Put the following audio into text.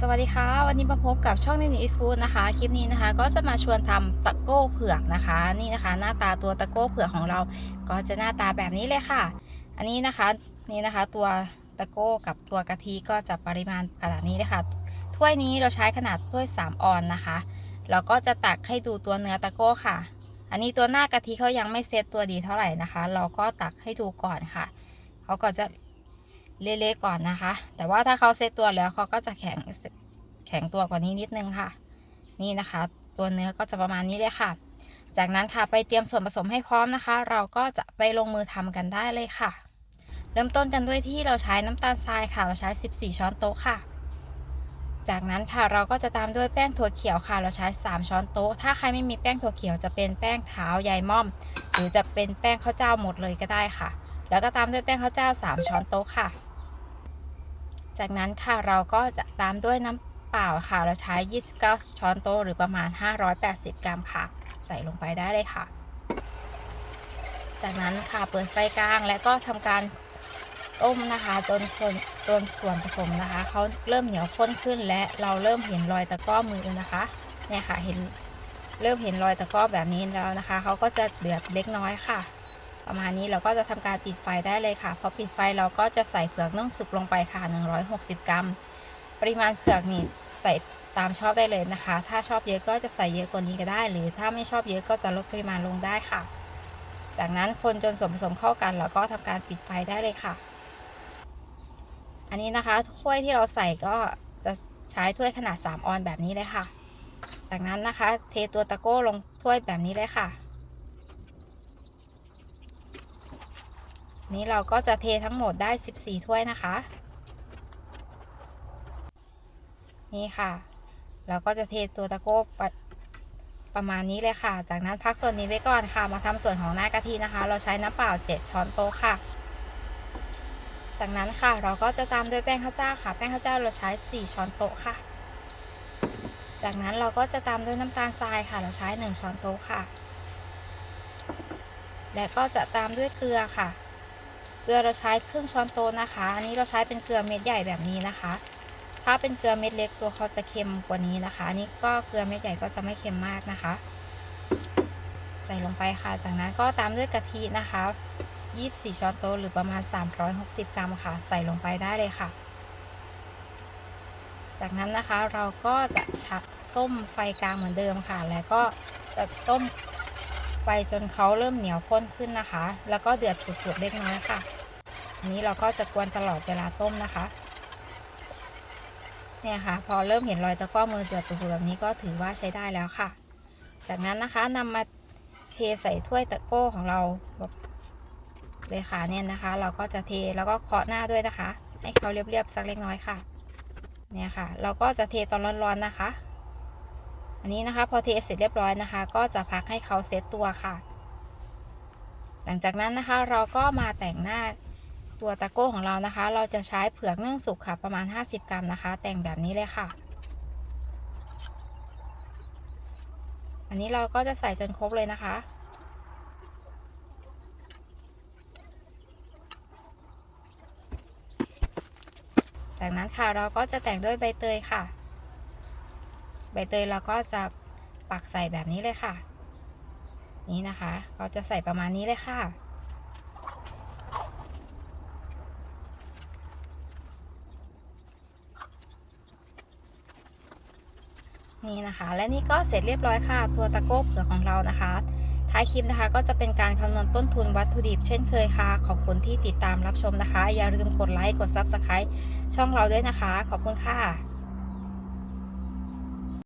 สวัสดีค่ะ วันนี้มาพบกับช่องนิวอีฟูดนะคะ คลิปนี้นะคะ ก็จะมาชวนทำตะโก้เผือกนะคะ นี่นะคะ หน้าตาตัวตะโก้เผือกของเราก็จะหน้าตาแบบนี้เลยค่ะ อันนี้นะคะนี่นะคะ ตัวตะโก้กับตัวกะทิก็จะปริมาณขนาดนี้เลยค่ะถ้วยนี้เราใช้ขนาดถ้วย 3 ออนนะคะเราก็จะตักให้ดูตัวเนื้อตะโก้ค่ะ อันนี้ตัวหน้ากะทิเขายังไม่เซตตัวดีเท่าไหร่นะคะ เราก็ตักให้ดูก่อนค่ะเขาก็จะ เละๆก่อนนะคะ แต่ว่าถ้าเขาเซตตัวแล้วเขาก็จะแข็งแข็งตัวกว่านี้นิดนึงค่ะ นี่นะคะ ตัวเนื้อก็จะประมาณนี้เลยค่ะ จากนั้นค่ะไปเตรียมส่วนผสมให้พร้อมนะคะ เราก็จะไปลงมือทำกันได้เลยค่ะ เริ่มต้นกันด้วยที่เราใช้น้ำตาลทรายค่ะ เราใช้ 14 ช้อนโต๊ะค่ะ จากนั้นค่ะเราก็จะตามด้วยแป้งถั่วเขียวค่ะ เราใช้ 3 ช้อนโต๊ะ ถ้าใครไม่มีแป้งถั่วเขียวจะเป็นแป้งเท้าใยม่อม หรือจะเป็นแป้งข้าวเจ้าหมดเลยก็ได้ค่ะแล้วก็ตามด้วยแป้งข้าวเจ้า 3 ช้อนโต๊ะค่ะ จากนั้นค่ะเราก็จะตามด้วยน้ำเปล่าค่ะ เราใช้ 29 ช้อนโต๊ะหรือประมาณ 580 กรัมค่ะ ใส่ลงไปได้เลยค่ะ จากนั้นค่ะเปิดไฟกลางและก็ทำการต้มนะคะจนคนจนส่วนผสมนะคะเขาเริ่มเหนียวข้นขึ้นและเราเริ่มเห็นรอยตะก้อมือนะคะเนี่ยค่ะเห็นเริ่มเห็นรอยตะก้อแบบนี้แล้วนะคะเขาก็จะเดือดเล็กน้อยค่ะ ประมาณนี้เราก็จะทำการปิดไฟได้เลยค่ะ พอปิดไฟเราก็จะใส่เผือกนึ่งสุกลงไปค่ะ 160 กรัม ปริมาณเผือกนี่ใส่ตามชอบได้เลยนะคะ ถ้าชอบเยอะก็จะใส่เยอะกว่านี้ก็ได้ หรือถ้าไม่ชอบเยอะก็จะลดปริมาณลงได้ค่ะ จากนั้นคนจนส่วนผสมเข้ากันแล้วก็ทำการปิดไฟได้เลยค่ะ อันนี้นะคะถ้วยที่เราใส่ก็จะใช้ถ้วยขนาด 3 ออนแบบนี้เลยค่ะ จากนั้นนะคะ เทตัวตะโก้ลงถ้วยแบบนี้เลยค่ะ นี้เราก็จะเททั้งหมดได้ 14 ถ้วยนะคะ นี่ค่ะ เราก็จะเทตัวตะโก้ปประมาณนี้เลยค่ะ จากนั้นพักส่วนนี้ไว้ก่อนค่ะ มาทำส่วนของหน้ากะทินะคะ เราใช้น้ำเปล่า 7 ช้อนโต๊ะค่ะ จากนั้นค่ะเราก็จะตามด้วยแป้งข้าวเจ้าค่ะ แป้งข้าวเจ้าเราใช้ 4 ช้อนโต๊ะค่ะ จากนั้นเราก็จะตามด้วยน้ำตาลทรายค่ะ เราใช้ 1 ช้อนโต๊ะค่ะ และก็จะตามด้วยเกลือค่ะ เกลือเราใช้ครึ่งช้อนโต๊ะนะคะ อันนี้เราใช้เป็นเกลือเม็ดใหญ่แบบนี้นะคะ ถ้าเป็นเกลือเม็ดเล็กตัวเขาจะเค็มกว่านี้นะคะ อันนี้ก็เกลือเม็ดใหญ่ก็จะไม่เค็มมากนะคะ ใส่ลงไปค่ะ จากนั้นก็ตามด้วยกะทินะคะ24ช้อนโต๊ะหรือประมาณ 360 กรัมค่ะ ใส่ลงไปได้เลยค่ะ จากนั้นนะคะเราก็จะชักต้มไฟกลางเหมือนเดิมค่ะ แล้วก็จะต้ม ไฟจนเขาเริ่มเหนียวข้นขึ้นนะคะ แล้วก็เดือดปุดๆเล็กน้อยค่ะ อันนี้เราก็จะกวนตลอดเวลาต้มนะคะ เนี่ยค่ะ พอเริ่มเห็นรอยตะก้อมือเดือดปุดๆแบบนี้ก็ถือว่าใช้ได้แล้วค่ะ จากนั้นนะคะนำมาเทใส่ถ้วยตะโก้ของเราแบบเลยค่ะเนี่ยนะคะ เราก็จะเทแล้วก็เคาะหน้าด้วยนะคะ ให้เขาเรียบๆสักเล็กน้อยค่ะ เนี่ยค่ะ เราก็จะเทตอนร้อนๆนะคะ อันนี้นะคะพอเทเสร็จเรียบร้อยนะคะ ก็จะพักให้เขาเซตตัวค่ะ หลังจากนั้นนะคะเราก็มาแต่งหน้าตัวตะโก้ของเรานะคะ เราจะใช้เผือกนึ่งสุกค่ะประมาณ 50 กรัมนะคะ แต่งแบบนี้เลยค่ะ อันนี้เราก็จะใส่จนครบเลยนะคะจากนั้นค่ะเราก็จะแต่งด้วยใบเตยค่ะ ใบเตยเราก็จะปักใส่แบบนี้เลยค่ะ นี่นะคะก็จะใส่ประมาณนี้เลยค่ะ นี่นะคะ และนี่ก็เสร็จเรียบร้อยค่ะ ตัวตะโก้เผือกของเรานะคะ ท้ายคลิปนะคะก็จะเป็นการคำนวณต้นทุนวัตถุดิบเช่นเคยค่ะ ขอบคุณที่ติดตามรับชมนะคะ อย่าลืมกดไลค์กด Subscribe ช่องเราด้วยนะคะ ขอบคุณค่ะ